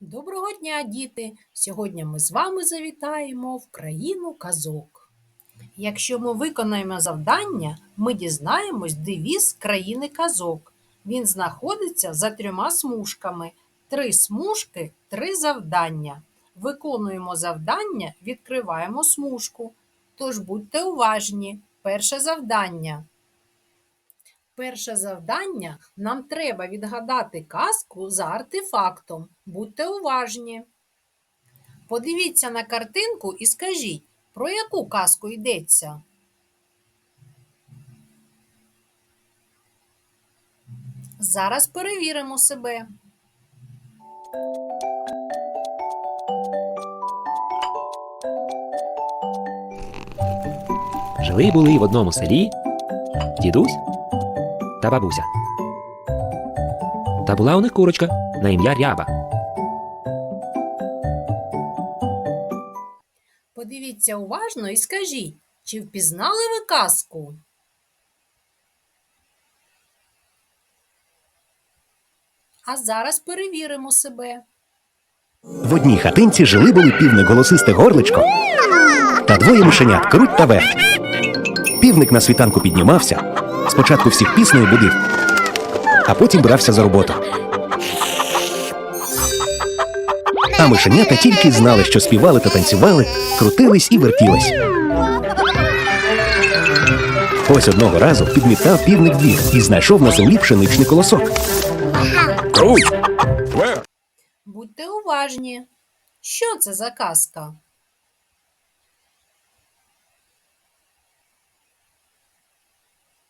Доброго дня, діти! Сьогодні ми з вами завітаємо в країну казок. Якщо ми виконаємо завдання, ми дізнаємось девіз країни казок. Він знаходиться за трьома смужками. Три смужки, три завдання. Виконуємо завдання, відкриваємо смужку. Тож будьте уважні. Перше завдання. Перше завдання нам треба відгадати казку за артефактом. Будьте уважні. Подивіться на картинку і скажіть, про яку казку йдеться? Зараз перевіримо себе. Жили були в одному селі дідусь та бабуся. Та була у них курочка на ім'я Ряба. Подивіться уважно і скажіть, чи впізнали ви казку? А зараз перевіримо себе. В одній хатинці жили були півник голосисте горличко та двоє мишенят круть та верть. Півник на світанку піднімався, спочатку всіх піснею будив, а потім брався за роботу. А мишенята тільки й знали, що співали та танцювали, крутились і вертілись. Ось одного разу підмітав півник двір і знайшов на землі пшеничний колосок. Будьте уважні. Що це за казка?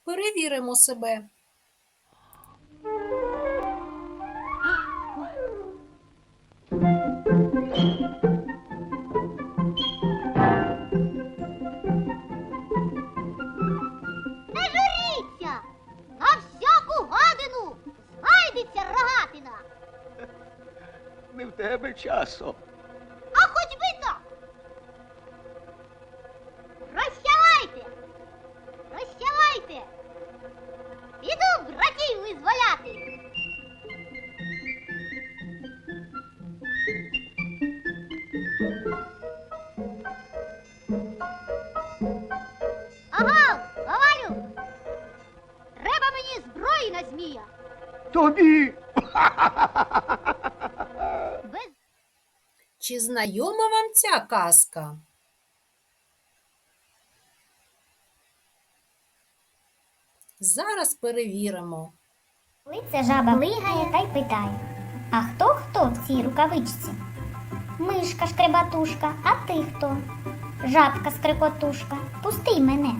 Перевіримо себе. Не Тобі! Чи знайома вам ця казка? Зараз перевіримо. Лиця жаба лигає та й питає. А хто хто в цій рукавичці? Мишка шкребатушка, а ти хто? Жабка скрикотушка, пусти мене.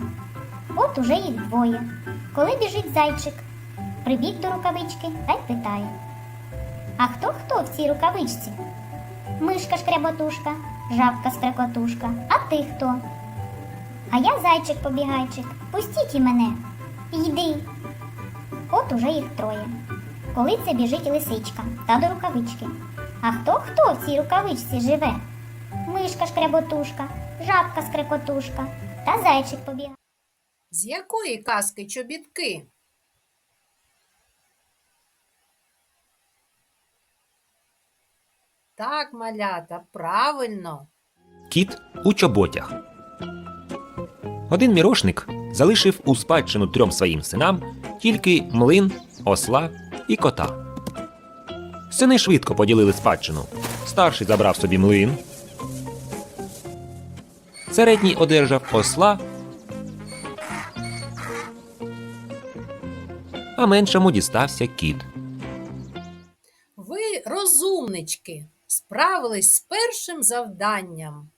От уже їх двоє. Коли біжить зайчик, прибіг до рукавички та й питає. А хто хто в цій рукавичці? Мишка шкряботушка, жабка скрикотушка, а ти хто? А я зайчик побігайчик, пустіть і мене. Йди. От уже їх троє. Коли це біжить лисичка та до рукавички. А хто хто в цій рукавичці живе? Мишка шкряботушка, жабка скрекотушка та зайчик побігає. З якої казки чобітки? Так, малята, правильно. Кіт у чоботях. Один мірошник залишив у спадщину трьом своїм синам тільки млин, осла і кота. Сини швидко поділили спадщину. Старший забрав собі млин. Середній одержав осла, а меншому дістався кіт. Ви розумнички, справились з першим завданням.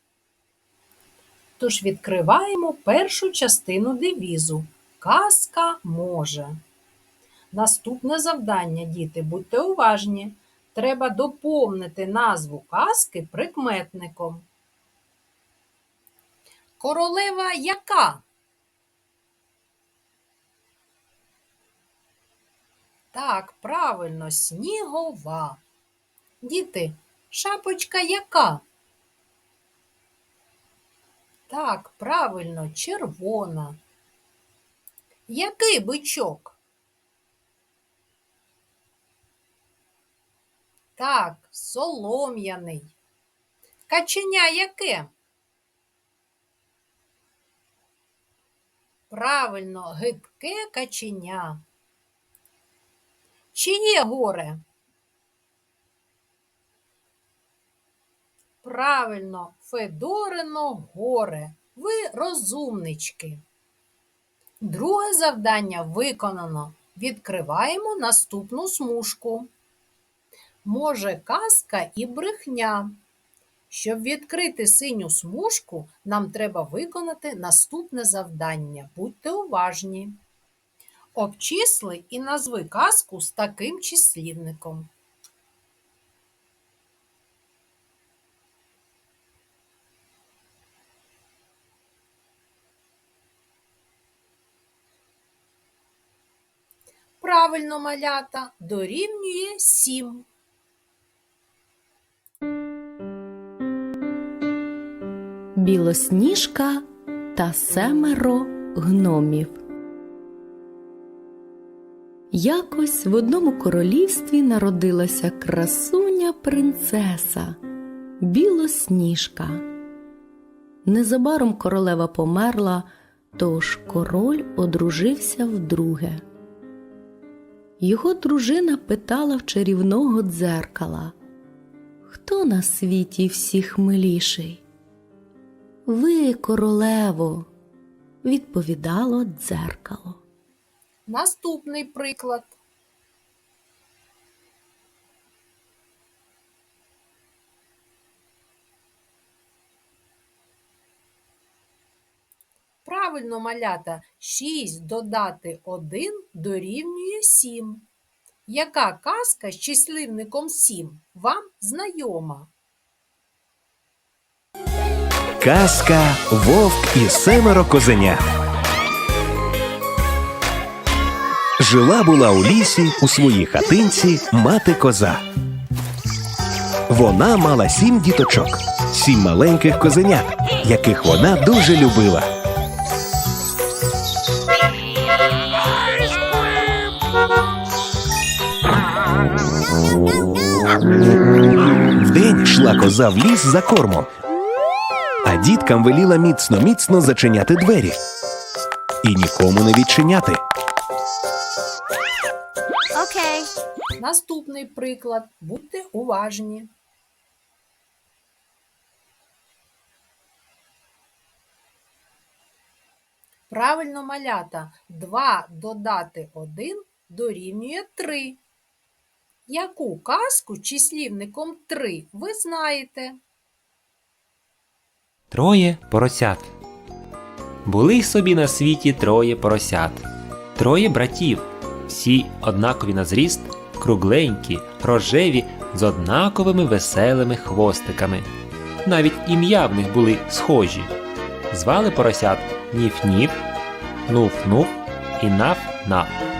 Тож відкриваємо першу частину девізу. Казка може. Наступне завдання, діти, будьте уважні. Треба доповнити назву казки прикметником. Королева яка? Так, правильно, снігова. Діти, шапочка яка? Так, правильно, червона. Який бичок? Так, солом'яний. Каченя яке? Правильно, гидке каченя. Чиє горе? Правильно, Федорино горе. Ви розумнички. Друге завдання виконано. Відкриваємо наступну смужку. Може, казка і брехня. Щоб відкрити синю смужку, нам треба виконати наступне завдання. Будьте уважні. Обчисли і назви казку з таким числівником. Правильно малята дорівнює 7. Білосніжка та семеро гномів. Якось в одному королівстві народилася красуня принцеса Білосніжка. Незабаром королева померла, тож король одружився вдруге. Його дружина питала в чарівного дзеркала Хто на світі всіх миліший? Ви, королево, відповідало дзеркало. Наступний приклад. Правильно, малята, 6 додати 1 дорівнює 7. Яка казка з числівником 7 вам знайома? Казка Вовк і семеро козенят. Жила була у лісі у своїй хатинці мати коза. Вона мала сім діточок, сім маленьких козенят, яких вона дуже любила. Вдень йшла коза в ліс за кормом, а діткам веліла міцно міцно зачиняти двері і нікому не відчиняти. Окей. Наступний приклад. Будьте уважні. Правильно, малята. 2 додати 1 дорівнює 3. Яку казку числівником 3 ви знаєте? Троє поросят. Були собі на світі троє поросят, троє братів, всі однакові на зріст, кругленькі, рожеві, з однаковими веселими хвостиками. Навіть ім'я в них були схожі. Звали поросят Ніф-Ніф, Нуф-Нуф і Наф-Наф.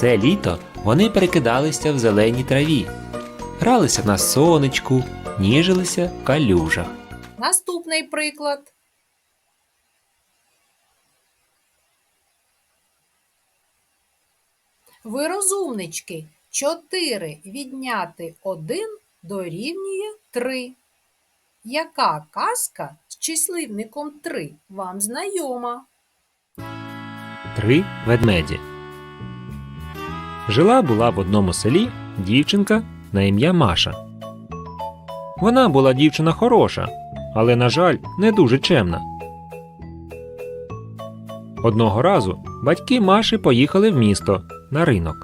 Все літо вони перекидалися в зеленій траві, гралися на сонечку, ніжилися в калюжах. Наступний приклад. Ви розумнички. 4 відняти 1 дорівнює 3. Яка казка з числівником 3 вам знайома? Три ведмеді. Жила була в одному селі дівчинка на ім'я Маша. Вона була дівчина хороша, але, на жаль, не дуже чемна. Одного разу батьки Маші поїхали в місто на ринок,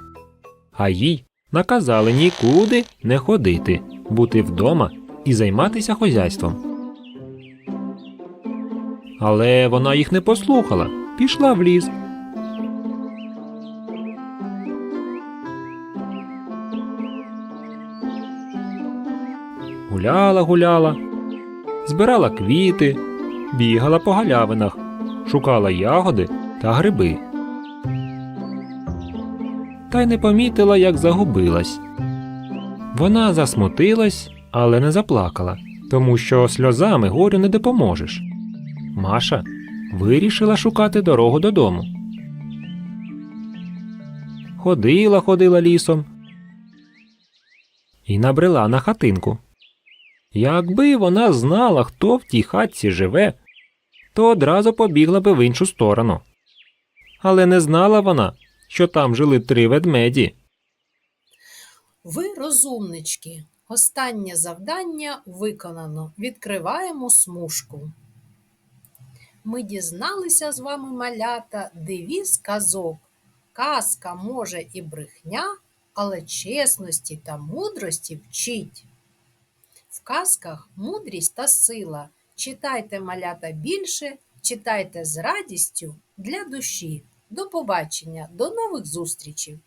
а їй наказали нікуди не ходити, бути вдома і займатися хозяйством. Але вона їх не послухала, пішла в ліс. Гуляла, гуляла, збирала квіти, бігала по галявинах, шукала ягоди та гриби. Та й не помітила, як загубилась. Вона засмутилась, але не заплакала, тому що сльозами горю не допоможеш. Маша вирішила шукати дорогу додому. ходила, ходила лісом і набрела на хатинку. Якби вона знала, хто в тій хатці живе, то одразу побігла би в іншу сторону. Але не знала вона, що там жили три ведмеді. Ви розумнички. Останнє завдання виконано. Відкриваємо смужку. Ми дізналися з вами малята девіз казок. Казка може і брехня, але чесності та мудрості вчить. Казках мудрість та сила. Читайте малята більше, читайте з радістю для душі. До побачення, до нових зустрічей!